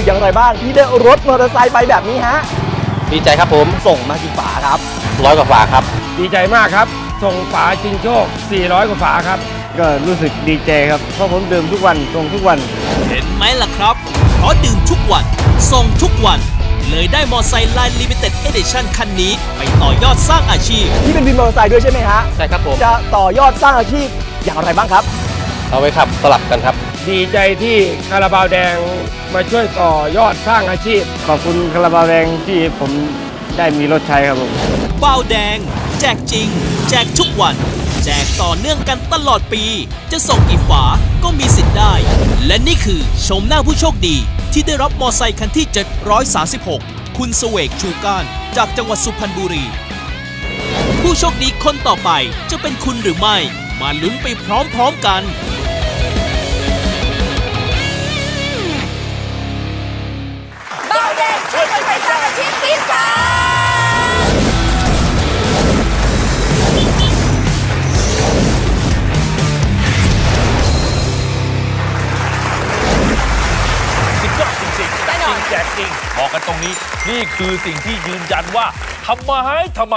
รู้สึกอย่างไรบ้างที่ได้รถมอเตอร์ไซค์ไปแบบนี้ฮะ ดีใจครับผมส่งมากี่ฝาครับร้อยกว่าฝาครับ ดีใจมากครับ ส่งฝาชิงโชค 400 กว่าฝาครับ ก็รู้สึกดีใจครับเพราะผมดื่มทุกวันส่งทุกวัน เห็นไหมล่ะครับเพราะดื่มทุกวันส่งทุกวัน เลยได้มอไซค์ไลน์ลิมิเต็ดเอเดชั่นคันนี้ ไปต่อยอดสร้างอาชีพ ที่เป็นวินมอเตอร์ไซค์ด้วยใช่ไหมฮะใช่ครับผมจะต่อยอดสร้างอาชีพอย่างไรบ้างครับ เอาไว้ขับสลับกันครับ ดีใจที่คาราบาวแดงมาช่วยต่อยอดสร้างอาชีพ ขอบคุณคาราบาวแดงที่ผมได้มีรถใช้ครับผมบาวแดง แจกจริง แจกทุกวัน แจกต่อเนื่องกันตลอดปี จะส่งกี่ฝาก็มีสิทธิ์ได้ และนี่คือชมหน้าผู้โชคดี ที่ได้รับมอไซค์คันที่ 736 คุณเสวกชูก้านจากจังหวัดสุพรรณบุรี ผู้โชคดีคนต่อไปจะเป็นคุณหรือไม่ มาลุ้นไปพร้อมๆกัน แต่จริงแจกจริง บอกกันตรงนี้ นี่คือสิ่งที่ยืนยันว่าทำไมทำไม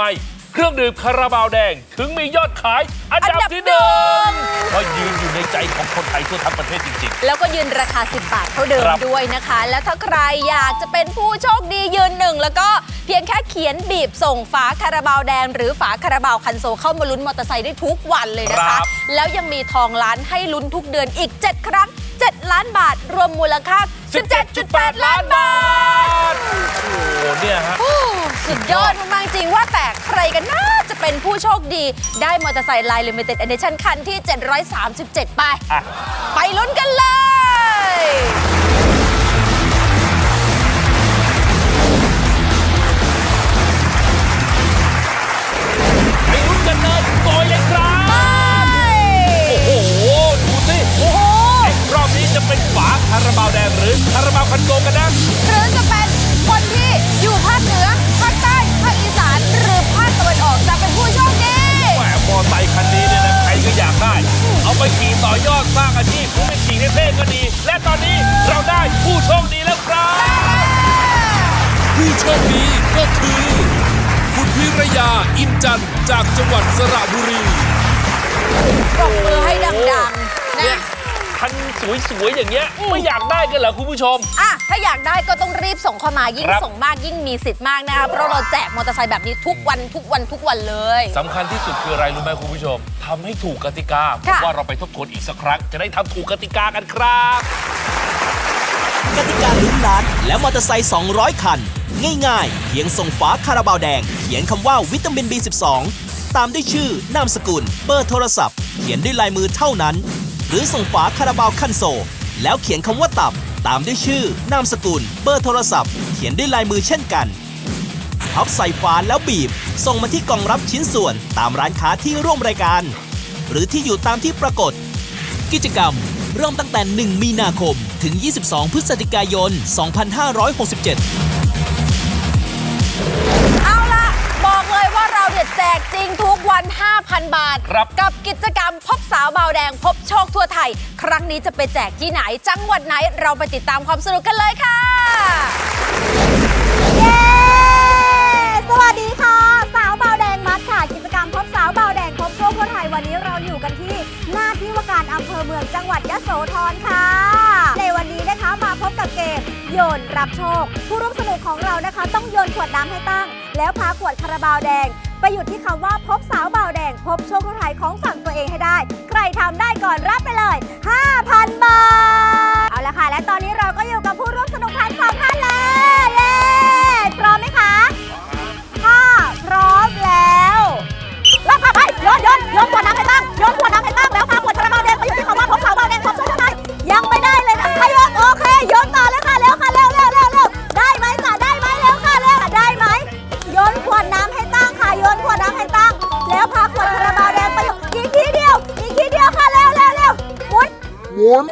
เครื่องดื่มคาราบาวแดง ถึงมียอดขาย อันดับที่หนึ่งเพราะยืนอยู่ในใจของคนไทยทั่วทั้งประเทศจริงแล้วก็ยืนราคา 10 บาทเท่าเดิมครับด้วยนะคะ แล้วถ้าใครอยากจะเป็นผู้โชคดียืนหนึ่งแล้วก็ เพียงแค่เขียนบีบส่งฝาคาราบาวแดงหรือฝาคาราบาวคันโซเข้ามาลุ้นมอเตอร์ไซค์ได้ทุกวันเลยนะคะ แล้วยังมีทองล้านให้ลุ้นทุกเดือนอีก 7 ครั้ง 7 ล้านบาท รวมมูลค่า 17.8 ล้านบาทๆโอ้โหเนี่ยฮะโอ้สุดยอดมากๆจริงว่าแต่ใครกันนะจะเป็นผู้โชคดีได้มอเตอร์ไซค์ไลน์ลิมิเต็ดเอเดชั่นคันที่ 737 ไป อะ ไปลุ้นกันเลย รือคาราบาวคันโซกันนะหรือจะเป็นคนที่อยู่ภาคเหนือภาคใต้ภาคอีสานหรือภาคตะวันออกจะเป็นผู้โชคดีแหมมอไซค์คันนี้เนี่ยนะใครก็อยากได้ เอาไปขี่ต่อยอดสร้างอาชีพผู้ไปขี่เท่ๆก็ดี และตอนนี้เราได้ผู้โชคดีแล้วครับ ผู้โชคดีก็คือ คุณพิรยาอินจันทร์จากจังหวัดสระบุรี ปรบมือ คันสวยๆอย่างเงี้ยไม่อยากได้กันเหรอคุณผู้ชม อะ ถ้าอยากได้ก็ต้องรีบส่งเข้ามายิ่งครับ ส่งมากยิ่งมีสิทธิ์มากนะคะเพราะเราแจกมอเตอร์ไซค์แบบนี้ทุกวันทุกวันทุกวันเลย สำคัญที่สุดคืออะไรรู้ไหมคุณผู้ชมทำให้ถูกกติกาผมค่ะว่าเราไปทบทวนอีกสักครั้ง จะได้ทำถูกกติกากันครับ กติกาลุ้นล้านและมอเตอร์ไซค์200 คัน ง่ายๆ เพียงส่งฝาคาราบาวแดง เขียนคำว่าวิตามิน B12 ตามด้วยชื่อนามสกุล เบอร์โทรศัพท์ เขียนด้วยลายมือเท่านั้น หรือส่งฝาคาราบาวคันโซลแล้วเขียนคำว่าตับ ตามด้วยชื่อนามสกุล เบอร์โทรศัพท์ เขียนด้วยลายมือเช่นกันพับใส่ฝาแล้วบีบ ส่งมาที่กล่องรับชิ้นส่วนตามร้านค้าที่ร่วมรายการ หรือที่อยู่ตามที่ปรากฏ กิจกรรม เริ่มตั้งแต่ 1 มีนาคมถึง 22 พฤศจิกายน 2567 เลยว่าเราเนี่ยแจกจริงทุกวัน 5,000 บาท ครับกับกิจกรรมพบสาวเบาวแดงพบโชคทั่วไทย ครั้งนี้จะไปแจกที่ไหน จังหวัดไหนเราไปติดตามความสนุกกันเลยค่ะ เย้ สวัสดีค่ะ สาวเบาแดงมัดค่ะ กิจกรรมพบสาวเบาแดงพบโชคทั่วไทยวันนี้เราอยู่กันที่หน้าที่ว่าการอำเภอเมืองจังหวัดยโสธรค่ะ ในวันนี้นะคะมาพบกับเกมโยนรับโชค ผู้ร่วมสนุกของเรานะคะ ต้องโยนขวดน้ำให้ตั้ง แล้วพาขวดคาราบาวแดง ไปหยุดที่คำว่าพบสาวเบาแดง พบโชคไทยของฝั่งตัวเองให้ได้ ใครทำได้ก่อนรับไปเลย 5,000 บาท เอาละค่ะ และตอนนี้เราก็อยู่กับผู้ร่วมสนุกทั้งสองท่านแล้ แล้วพาควดคาราบาวแดงไปอยู่อีกทีเดียว อีกทีเดียวค่ะเร็วเร็วเร็วหมุนหมุน